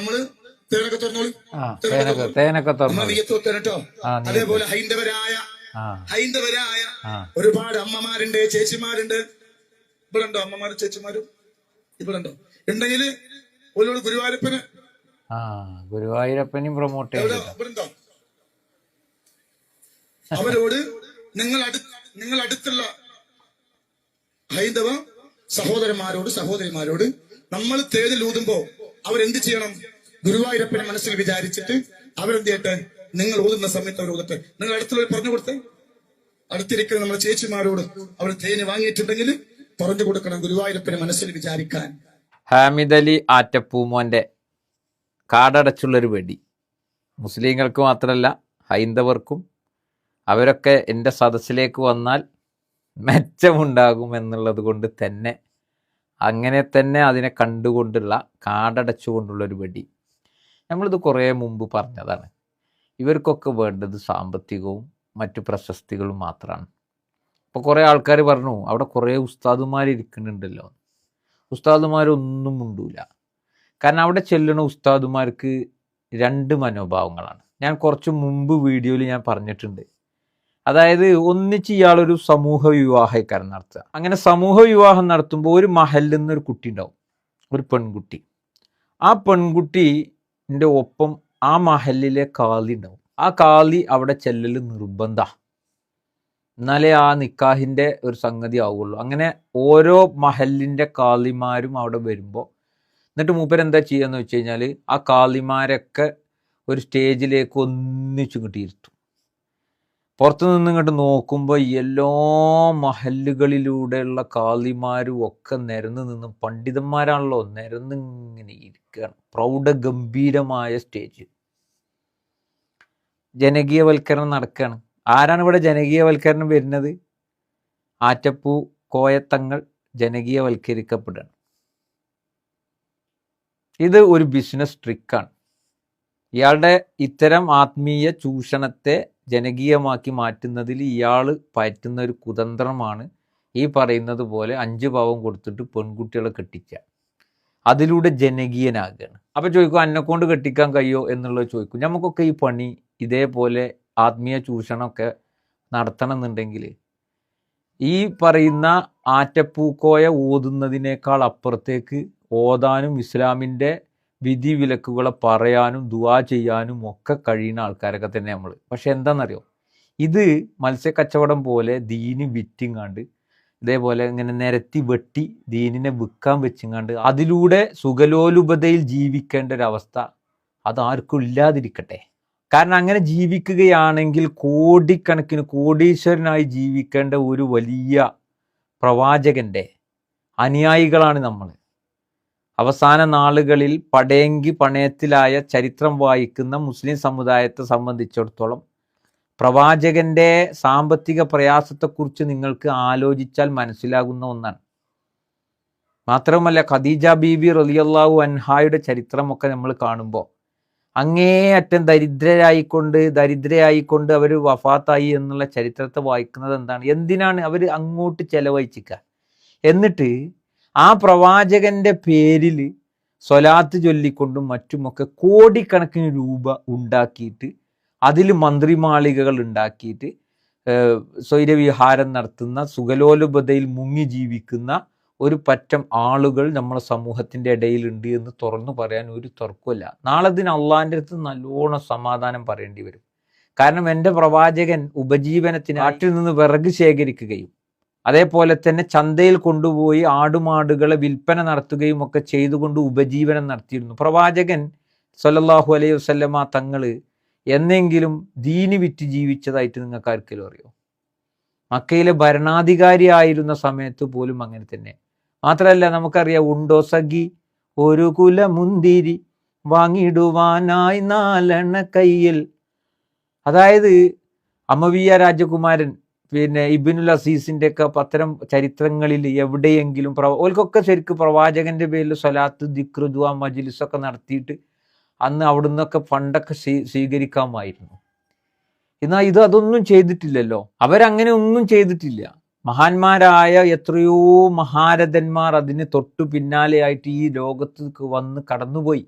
നമ്മൾ തേനൊക്കെ തുറന്നോളി. തേനൊക്കെ തേനൊക്കെ നമ്മൾ തുറന്നു നീയത്ത് വെക്കാൻ കേട്ടോ ആ, നീയത്ത്. അതേപോലെ ഹൈന്ദവരായ ഹൈന്ദവരായ ഒരുപാട് അമ്മമാരുണ്ട് ചേച്ചിമാരുണ്ട്. ഇവിടെ ഉണ്ടോ അമ്മമാരും ചേച്ചിമാരും? ഇവിടെ ഉണ്ടോ ഉണ്ടെങ്കിൽ ഒരു ഗുരുവായൂരപ്പന്. ആ ഗുരുവായൂരപ്പനെയും പ്രൊമോട്ട് ഇവിടെ അവരോട് നിങ്ങൾ നിങ്ങൾ അടുത്തുള്ള ഹൈന്ദവ സഹോദരന്മാരോട് സഹോദരിമാരോട് നമ്മൾ തേതിലൂതുമ്പോ അവരെന്ത് ചെയ്യണം? ഗുരുവായൂരപ്പനെ മനസ്സിൽ വിചാരിച്ചിട്ട് അവരെന്ത് ചെയ്യട്ടെ നിങ്ങൾ ഊതുന്ന സമയത്ത് അവർ ഊതട്ടെ. നിങ്ങൾ അടുത്തുള്ള പറഞ്ഞു കൊടുത്തേ. അടുത്തിരിക്കുന്ന നമ്മുടെ ചേച്ചിമാരോട് അവർ തേന് വാങ്ങിയിട്ടുണ്ടെങ്കിൽ പറഞ്ഞു കൊടുക്കണം ഗുരുവായൂരപ്പനെ മനസ്സിൽ വിചാരിക്കാൻ. ഹാമിദ് അലി ആറ്റപ്പൂമോന്റെ കാടടച്ചുള്ളൊരു വെടി. മുസ്ലിങ്ങൾക്ക് മാത്രമല്ല ഹൈന്ദവർക്കും അവരൊക്കെ എന്റെ സദസ്സിലേക്ക് വന്നാൽ മെച്ചമുണ്ടാകും എന്നുള്ളത് കൊണ്ട് തന്നെ അങ്ങനെ തന്നെ അതിനെ കണ്ടുകൊണ്ടുള്ള കാടടച്ചുകൊണ്ടുള്ള ഒരു വെടി. നമ്മളിത് കുറേ മുമ്പ് പറഞ്ഞതാണ്. ഇവർക്കൊക്കെ വേണ്ടത് സാമ്പത്തികവും മറ്റു പ്രശസ്തികളും മാത്രമാണ്. ഇപ്പോൾ കുറേ ആൾക്കാർ പറഞ്ഞു അവിടെ കുറേ ഉസ്താദുമാർ ഇരിക്കുന്നുണ്ടല്ലോ. ഉസ്താദുമാരൊന്നും മുണ്ടൂല. കാരണം അവിടെ ചെല്ലുന്ന ഉസ്താദുമാർക്ക് രണ്ട് മനോഭാവങ്ങളാണ്. ഞാൻ കുറച്ച് മുമ്പ് വീഡിയോയിൽ ഞാൻ പറഞ്ഞിട്ടുണ്ട്. അതായത് ഒന്നിച്ച് ഇയാളൊരു സമൂഹ വിവാഹക്കാരൻ നടത്തുക. അങ്ങനെ സമൂഹ വിവാഹം നടത്തുമ്പോൾ ഒരു മഹലിൽ നിന്ന് ഒരു കുട്ടി ഉണ്ടാവും. ഒരു പെൺകുട്ടി. ആ പെൺകുട്ടിന്റെ ഒപ്പം ആ മഹലിലെ കാലി ഉണ്ടാവും. ആ കാലി അവിടെ ചെല്ലൽ നിർബന്ധ. എന്നാലേ ആ നിക്കാഹിന്റെ ഒരു സംഗതി ആവുള്ളൂ. അങ്ങനെ ഓരോ മഹലിന്റെ കാലിമാരും അവിടെ വരുമ്പോൾ എന്നിട്ട് മൂപ്പരെന്താ ചെയ്യാന്ന് വെച്ച് കഴിഞ്ഞാൽ ആ കാലിമാരൊക്കെ ഒരു സ്റ്റേജിലേക്ക് ഒന്നിച്ചു കിട്ടിയിരുത്തും പുറത്തു നിന്ന് ഇങ്ങോട്ട് നോക്കുമ്പോൾ എല്ലാ മഹല്ലുകളിലൂടെയുള്ള കാളിമാരും ഒക്കെ നിരന്ന് നിന്ന് പണ്ഡിതന്മാരാണല്ലോ നിരന്ന് ഇങ്ങനെ ഇരിക്കുകയാണ് പ്രൗഢഗംഭീരമായ സ്റ്റേജ് ജനകീയവൽക്കരണം നടക്കുകയാണ് ആരാണ് ഇവിടെ ജനകീയവൽക്കരണം വരുന്നത്? ആറ്റപ്പൂ കോയത്തങ്ങൾ ജനകീയവൽക്കരിക്കപ്പെടുകയാണ്. ഇത് ഒരു ബിസിനസ് ട്രിക്കാണ് ഇയാളുടെ ഇത്തരം ആത്മീയ ചൂഷണത്തെ ജനകീയമാക്കി മാറ്റുന്നതിൽ ഇയാൾ പറ്റുന്ന ഒരു കുതന്ത്രമാണ് ഈ പറയുന്നത് പോലെ അഞ്ച് പാവം കൊടുത്തിട്ട് പെൺകുട്ടികളെ കെട്ടിക്കുക. അതിലൂടെ ജനകീയനാകുകയാണ് അപ്പൊ ചോദിക്കും അന്നെ കൊണ്ട് കെട്ടിക്കാൻ കഴിയോ? എന്നുള്ളത് ചോദിക്കും. നമുക്കൊക്കെ ഈ പണി ഇതേപോലെ ആത്മീയ ചൂഷണമൊക്കെ നടത്തണം എന്നുണ്ടെങ്കിൽ ഈ പറയുന്ന ആറ്റപ്പൂക്കോയ ഓതുന്നതിനേക്കാൾ അപ്പുറത്തേക്ക് ഓതാനും ഇസ്ലാമിന്റെ വിധി വിലക്കുകളെ പറയാനും ദുവാ ചെയ്യാനും ഒക്കെ കഴിയുന്ന ആൾക്കാരൊക്കെ തന്നെ നമ്മൾ പക്ഷെ എന്താണെന്നറിയോ ഇത് മത്സ്യക്കച്ചവടം പോലെ ദീന് വിറ്റിങ്ങാണ്ട് ഇതേപോലെ ഇങ്ങനെ നിരത്തി വെട്ടി ദീനിനെ വിൽക്കാൻ വെച്ചിങ്ങാണ്ട് അതിലൂടെ സുഖലോലുപതയിൽ ജീവിക്കേണ്ട ഒരവസ്ഥ അതാർക്കും ഇല്ലാതിരിക്കട്ടെ. കാരണം അങ്ങനെ ജീവിക്കുകയാണെങ്കിൽ കോടിക്കണക്കിന് കോടീശ്വരനായി ജീവിക്കേണ്ട ഒരു വലിയ പ്രവാചകന്റെ അനുയായികളാണ് നമ്മൾ അവസാന നാളുകളിൽ പടയങ്കി പണയത്തിലായ ചരിത്രം വായിക്കുന്ന മുസ്ലിം സമുദായത്തെ സംബന്ധിച്ചിടത്തോളം പ്രവാചകന്റെ സാമ്പത്തിക പ്രയാസത്തെക്കുറിച്ച് നിങ്ങൾക്ക് ആലോചിച്ചാൽ മനസ്സിലാകുന്ന ഒന്നാണ്. മാത്രവുമല്ല ഖദീജ ബീബി റലിയല്ലാഹു അൻഹായുടെ ചരിത്രമൊക്കെ നമ്മൾ കാണുമ്പോൾ അങ്ങേയറ്റം ദരിദ്രരായിക്കൊണ്ട് ദരിദ്രയായിക്കൊണ്ട് അവർ വഫാത്തായി എന്നുള്ള ചരിത്രത്തെ വായിക്കുന്നത് എന്താണ്? എന്തിനാണ് അവർ അങ്ങോട്ട് ചെലവഴിച്ചിക്ക? എന്നിട്ട് ആ പ്രവാചകന്റെ പേരിൽ സ്വലാത്ത് ചൊല്ലിക്കൊണ്ടും മറ്റുമൊക്കെ കോടിക്കണക്കിന് രൂപ ഉണ്ടാക്കിയിട്ട് അതിൽ മന്ത്രിമാളികകൾ ഉണ്ടാക്കിയിട്ട് സ്വൈരവിഹാരം നടത്തുന്ന സുഖലോലുപതയിൽ മുങ്ങി ജീവിക്കുന്ന ഒരു പറ്റം ആളുകൾ നമ്മുടെ സമൂഹത്തിന്റെ ഇടയിലുണ്ട് എന്ന് തുറന്നു പറയാൻ ഒരു തർക്കമില്ല നാളെ ദിനം അള്ളാന്റെ അടുത്ത് നല്ലോണം സമാധാനം പറയേണ്ടി വരും. കാരണം എന്റെ പ്രവാചകൻ ഉപജീവനത്തിന് നാട്ടിൽ നിന്ന് വിറക് ശേഖരിക്കുകയും അതേപോലെ തന്നെ ചന്തയിൽ കൊണ്ടുപോയി ആടുമാടുകളെ വിൽപ്പന നടത്തുകയും ഒക്കെ ചെയ്തുകൊണ്ട് ഉപജീവനം നടത്തിയിരുന്നു. പ്രവാചകൻ സല്ലല്ലാഹു അലൈഹി വസല്ലമ തങ്ങൾ എന്നെങ്കിലും ദീനി വിറ്റ് ജീവിച്ചതായിട്ട് നിങ്ങൾക്ക് ആർക്കെങ്കിലും അറിയോ? മക്കയിലെ ഭരണാധികാരിയായിരുന്ന സമയത്ത് പോലും അങ്ങനെ തന്നെ. മാത്രമല്ല നമുക്കറിയാം ഉണ്ടോ സഖി? ഒരു കുല മുന്തിരി വാങ്ങിടുവാനായി നാലെണ്ണ കയ്യിൽ. അതായത് അമവിയ രാജകുമാരൻ പിന്നെ ഇബിനുൽ അസീസിന്റെ ഒക്കെ പത്തരം ചരിത്രങ്ങളിൽ എവിടെയെങ്കിലും പ്രവ ഓൽക്കൊക്കെ ശരിക്കും പ്രവാചകന്റെ പേരിൽ സ്വലാത്ത് ദിക്ർ ദുആ മജ്ലിസ് ഒക്കെ നടത്തിയിട്ട് അന്ന് അവിടുന്നൊക്കെ ഫണ്ടൊക്കെ സ്വീ- സ്വീകരിക്കാമായിരുന്നു. എന്നാൽ ഇത് അതൊന്നും ചെയ്തിട്ടില്ലല്ലോ. അവരങ്ങനെ ഒന്നും ചെയ്തിട്ടില്ല. മഹാന്മാരായ എത്രയോ മഹാരഥന്മാർ അതിന് തൊട്ടു പിന്നാലെയായിട്ട് ഈ ലോകത്തേക്ക് വന്ന് കടന്നുപോയി.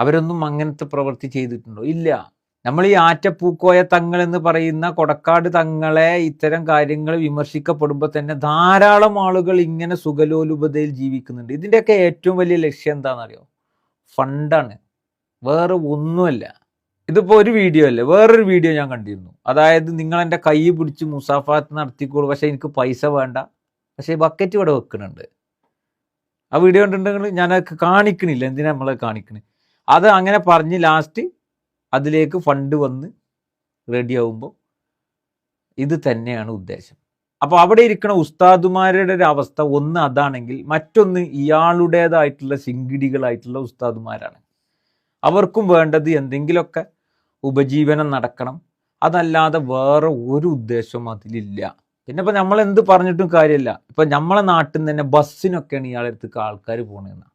അവരൊന്നും അങ്ങനത്തെ പ്രവൃത്തി ചെയ്തിട്ടുണ്ടോ? ഇല്ല. നമ്മൾ ഈ ആറ്റപ്പൂക്കോയ തങ്ങൾ എന്ന് പറയുന്ന കൊടക്കാട് തങ്ങളെ ഇത്തരം കാര്യങ്ങൾ വിമർശിക്കപ്പെടുമ്പോൾ തന്നെ ധാരാളം ആളുകൾ ഇങ്ങനെ സുഖലോലുപതയിൽ ജീവിക്കുന്നുണ്ട്. ഇതിന്റെയൊക്കെ ഏറ്റവും വലിയ ലക്ഷ്യം എന്താണെന്നറിയോ? ഫണ്ടാണ് വേറെ ഒന്നുമല്ല. ഇതിപ്പോൾ ഒരു വീഡിയോ അല്ലേ? വേറൊരു വീഡിയോ ഞാൻ കണ്ടിരുന്നു. അതായത് നിങ്ങൾ എന്റെ കൈ പിടിച്ച് മുസാഫാത്ത് നടത്തിക്കോളൂ. പക്ഷേ എനിക്ക് പൈസ വേണ്ട. പക്ഷേ ബക്കറ്റ് ഇവിടെ വെക്കുന്നുണ്ട്. ആ വീഡിയോ കണ്ടിട്ടുണ്ടെങ്കിൽ ഞാനത് കാണിക്കണില്ല. എന്തിനാ നമ്മളെ കാണിക്കണേ? അത് അങ്ങനെ പറഞ്ഞ് ലാസ്റ്റ് അതിലേക്ക് ഫണ്ട് വന്ന് റെഡി ആവുമ്പോൾ ഇത് തന്നെയാണ് ഉദ്ദേശം. അപ്പോൾ അവിടെ ഇരിക്കുന്ന ഉസ്താദുമാരുടെ ഒരു അവസ്ഥ ഒന്ന് അതാണെങ്കിൽ മറ്റൊന്ന് ഇയാളുടേതായിട്ടുള്ള ശിങ്കിടികളായിട്ടുള്ള ഉസ്താദുമാരാണ്. അവർക്കും വേണ്ടത് എന്തെങ്കിലുമൊക്കെ ഉപജീവനം നടക്കണം. അതല്ലാതെ വേറെ ഒരു ഉദ്ദേശവും അതിലില്ല. പിന്നെ ഇപ്പം നമ്മൾ എന്ത് പറഞ്ഞിട്ടും കാര്യമില്ല. ഇപ്പം നമ്മളെ നാട്ടിൽ നിന്ന് തന്നെ ബസ്സിനൊക്കെയാണ് ഇയാളെ അടുത്തേക്ക് ആൾക്കാർ പോകണമെന്ന്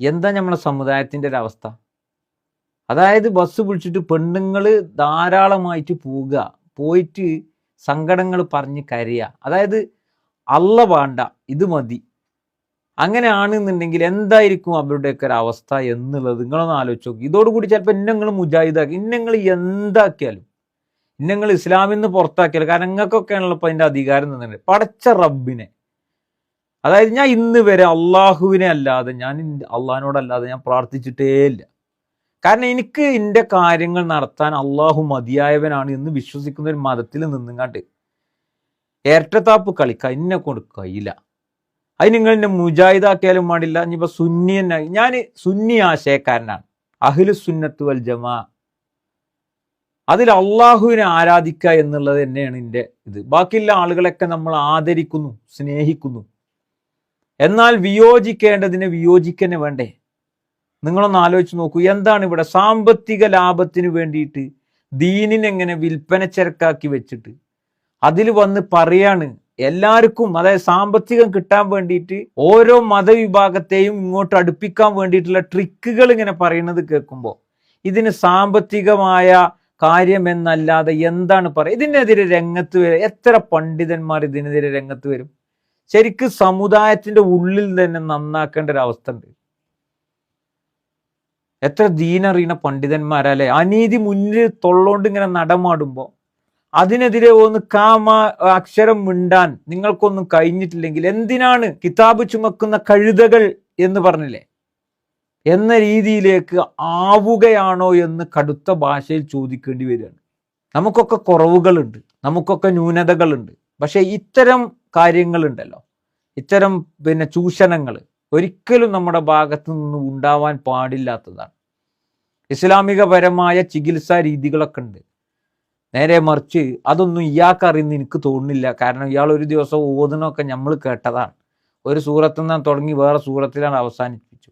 എന്താ നമ്മളെ സമുദായത്തിന്റെ ഒരു അവസ്ഥ? അതായത് ബസ് പിടിച്ചിട്ട് പെണ്ണുങ്ങൾ ധാരാളമായിട്ട് പോവുക. പോയിട്ട് സങ്കടങ്ങൾ പറഞ്ഞ് കരയുക. അതായത് അല്ല വേണ്ട ഇത് മതി. അങ്ങനെയാണെന്നുണ്ടെങ്കിൽ എന്തായിരിക്കും അവരുടെയൊക്കെ ഒരു അവസ്ഥ എന്നുള്ളത് നിങ്ങളൊന്ന് ആലോചിച്ച് നോക്കി. ഇതോടുകൂടി ചിലപ്പോൾ ഇന്നങ്ങൾ മുജാഹിദാക്കി ഇന്നങ്ങൾ എന്താക്കിയാലും ഇന്നങ്ങൾ ഇസ്ലാമിൽ നിന്ന് പുറത്താക്കിയാലും കാരണം നിങ്ങൾക്കൊക്കെയാണല്ലോ ഇപ്പം അതിന്റെ അധികാരം നിന്നുണ്ട് പടച്ച റബ്ബിനെ. അതായത് ഞാൻ ഇന്ന് വരെ അള്ളാഹുവിനെ അല്ലാതെ ഞാൻ അള്ളാഹിനോടല്ലാതെ ഞാൻ പ്രാർത്ഥിച്ചിട്ടേ ഇല്ല. കാരണം എനിക്ക് എന്റെ കാര്യങ്ങൾ നടത്താൻ അള്ളാഹു മതിയായവനാണ് എന്ന് വിശ്വസിക്കുന്ന ഒരു മതത്തിൽ നിന്നുങ്ങാണ്ട് ഏറ്റത്താപ്പ് കളിക്ക എന്നെ കൊണ്ട് കഴിയില്ല അത് നിങ്ങൾ എന്നെ മുജാഹിദാക്കിയാലും പാടില്ല ഇനിയിപ്പോൾ സുന്നി തന്നെ ഞാൻ സുന്നി ആശയക്കാരനാണ്. അഹിലു സുന്നത്ത് വൽ ജമാ. അതിൽ അള്ളാഹുവിനെ ആരാധിക്കുക എന്നുള്ളത് തന്നെയാണ് എന്റെ ഇത്. ബാക്കിയുള്ള ആളുകളൊക്കെ നമ്മൾ ആദരിക്കുന്നു സ്നേഹിക്കുന്നു. എന്നാൽ വിയോജിക്കേണ്ടതിനെ വിയോജിക്കന്നെ വേണ്ടേ? നിങ്ങളൊന്ന് ആലോചിച്ച് നോക്കൂ. എന്താണ് ഇവിടെ സാമ്പത്തിക ലാഭത്തിന് വേണ്ടിയിട്ട് ദീനിനെങ്ങനെ വിൽപ്പന ചരക്കാക്കി വെച്ചിട്ട്? അതിൽ വന്ന് പറയാണ് എല്ലാവർക്കും അതായത് സാമ്പത്തികം കിട്ടാൻ വേണ്ടിയിട്ട് ഓരോ മതവിഭാഗത്തെയും ഇങ്ങോട്ട് അടുപ്പിക്കാൻ വേണ്ടിയിട്ടുള്ള ട്രിക്കുകൾ ഇങ്ങനെ പറയുന്നത് കേൾക്കുമ്പോൾ ഇതിന് സാമ്പത്തികമായ കാര്യം എന്നല്ലാതെ എന്താണ് പറയുക? ഇതിനെതിരെ രംഗത്ത് വരും എത്ര പണ്ഡിതന്മാർ ഇതിനെതിരെ രംഗത്ത് വരും? ശരിക്കും സമുദായത്തിന്റെ ഉള്ളിൽ തന്നെ നന്നാക്കേണ്ട ഒരു അവസ്ഥ ഉണ്ട്. എത്ര ദീനറിയണ പണ്ഡിതന്മാരല്ലേ? അനീതി മുന്നിൽ തൊള്ളോണ്ട് ഇങ്ങനെ നടമാടുമ്പോൾ അതിനെതിരെ ഒന്ന് കാമ അക്ഷരം മിണ്ടാൻ നിങ്ങൾക്കൊന്നും കഴിഞ്ഞിട്ടില്ലെങ്കിൽ എന്തിനാണ് കിതാബ് ചുമക്കുന്ന കഴുതകൾ എന്ന് പറഞ്ഞില്ലേ? എന്ന രീതിയിലേക്ക് ആവുകയാണോ എന്ന് കടുത്ത ഭാഷയിൽ ചോദിക്കേണ്ടി വരികയാണ്. നമുക്കൊക്കെ കുറവുകളുണ്ട് നമുക്കൊക്കെ ന്യൂനതകളുണ്ട്. പക്ഷെ ഇത്തരം കാര്യങ്ങളുണ്ടല്ലോ. ഇത്തരം പിന്നെ ചൂഷണങ്ങൾ ഒരിക്കലും നമ്മുടെ ഭാഗത്തു നിന്ന് ഉണ്ടാവാൻ പാടില്ലാത്തതാണ്. ഇസ്ലാമികപരമായ ചികിത്സാ രീതികളൊക്കെ ഉണ്ട്. നേരെ മറിച്ച് അതൊന്നും ഇയാൾക്ക് അറിയുന്ന എനിക്ക് തോന്നുന്നില്ല. കാരണം ഇയാൾ ഒരു ദിവസം ഓതുന്നൊക്കെ നമ്മൾ കേട്ടതാണ്. ഒരു സൂറത്തിൽ നിന്ന് തുടങ്ങി വേറെ സൂറത്തിലാണ് അവസാനിപ്പിച്ചു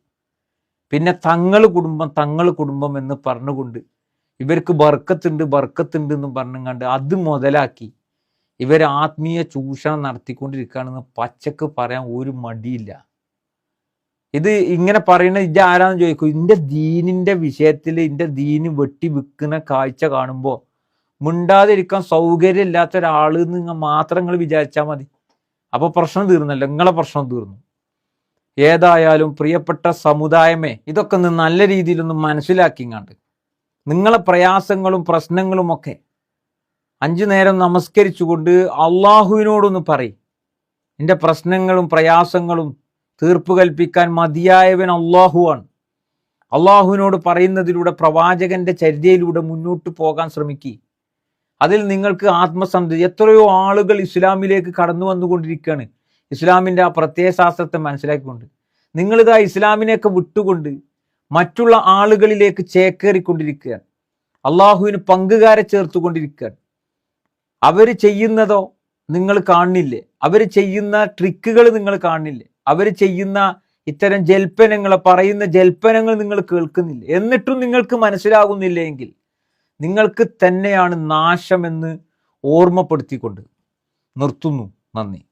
പിന്നെ തങ്ങൾ കുടുംബം തങ്ങൾ കുടുംബം എന്ന് പറഞ്ഞുകൊണ്ട് ഇവർക്ക് ബർക്കത്തുണ്ട് ബർക്കത്തുണ്ട് എന്ന് പറഞ്ഞുകൊണ്ട് അത് മുതലാക്കി ഇവർ ആത്മീയ ചൂഷണം നടത്തിക്കൊണ്ടിരിക്കുകയാണെന്ന് പച്ചക്ക് പറയാൻ ഒരു മടിയില്ല. ഇത് ഇങ്ങനെ പറയുന്ന ഇത് ആരാന്ന് ചോദിക്കും. ഇന്റെ ദീനിന്റെ വിഷയത്തിൽ ഇന്റെ ദീന് വെട്ടി വിൽക്കുന്ന കാഴ്ച കാണുമ്പോൾ മിണ്ടാതിരിക്കാൻ സൗകര്യമില്ലാത്ത ഒരാൾ നിങ്ങൾ മാത്രം നിങ്ങൾ വിചാരിച്ചാൽ മതി. അപ്പൊ പ്രശ്നം തീർന്നല്ലോ. നിങ്ങളെ പ്രശ്നം തീർന്നു. ഏതായാലും പ്രിയപ്പെട്ട സമുദായമേ ഇതൊക്കെ ഒന്ന് നല്ല രീതിയിലൊന്ന് മനസ്സിലാക്കിങ്ങാണ്ട് നിങ്ങളെ പ്രയാസങ്ങളും പ്രശ്നങ്ങളും ഒക്കെ അഞ്ചു നേരം നമസ്കരിച്ചുകൊണ്ട് അള്ളാഹുവിനോടൊന്ന് പറയും. എന്റെ പ്രശ്നങ്ങളും പ്രയാസങ്ങളും തീർപ്പ് കൽപ്പിക്കാൻ മതിയായവൻ അള്ളാഹുവാണ് അള്ളാഹുവിനോട് പറയുന്നതിലൂടെ പ്രവാചകന്റെ ചര്യയിലൂടെ മുന്നോട്ട് പോകാൻ ശ്രമിക്കുക അതിൽ നിങ്ങൾക്ക് ആത്മസംതൃപ്തി എത്രയോ ആളുകൾ ഇസ്ലാമിലേക്ക് കടന്നു വന്നുകൊണ്ടിരിക്കുകയാണ്. ഇസ്ലാമിന്റെ ആ പ്രത്യയശാസ്ത്രത്തെ മനസ്സിലാക്കിക്കൊണ്ട്. നിങ്ങളിതാ ഇസ്ലാമിനെയൊക്കെ വിട്ടുകൊണ്ട് മറ്റുള്ള ആളുകളിലേക്ക് ചേക്കേറിക്കൊണ്ടിരിക്കുകയാണ്. അള്ളാഹുവിന് പങ്കുകാരെ ചേർത്തുകൊണ്ടിരിക്കുകയാണ്. അവർ ചെയ്യുന്നതോ നിങ്ങൾ കാണില്ലേ അവർ ചെയ്യുന്ന ട്രിക്കുകൾ നിങ്ങൾ കാണുന്നില്ലേ? അവർ ചെയ്യുന്ന ഇത്തരം ജൽപ്പനങ്ങൾ പറയുന്ന ജൽപ്പനങ്ങൾ നിങ്ങൾ കേൾക്കുന്നില്ല. എന്നിട്ടും നിങ്ങൾക്ക് മനസ്സിലാകുന്നില്ലെങ്കിൽ നിങ്ങൾക്ക് തന്നെയാണ് നാശമെന്ന് ഓർമ്മപ്പെടുത്തിക്കൊണ്ട് നിർത്തുന്നു. നന്ദി.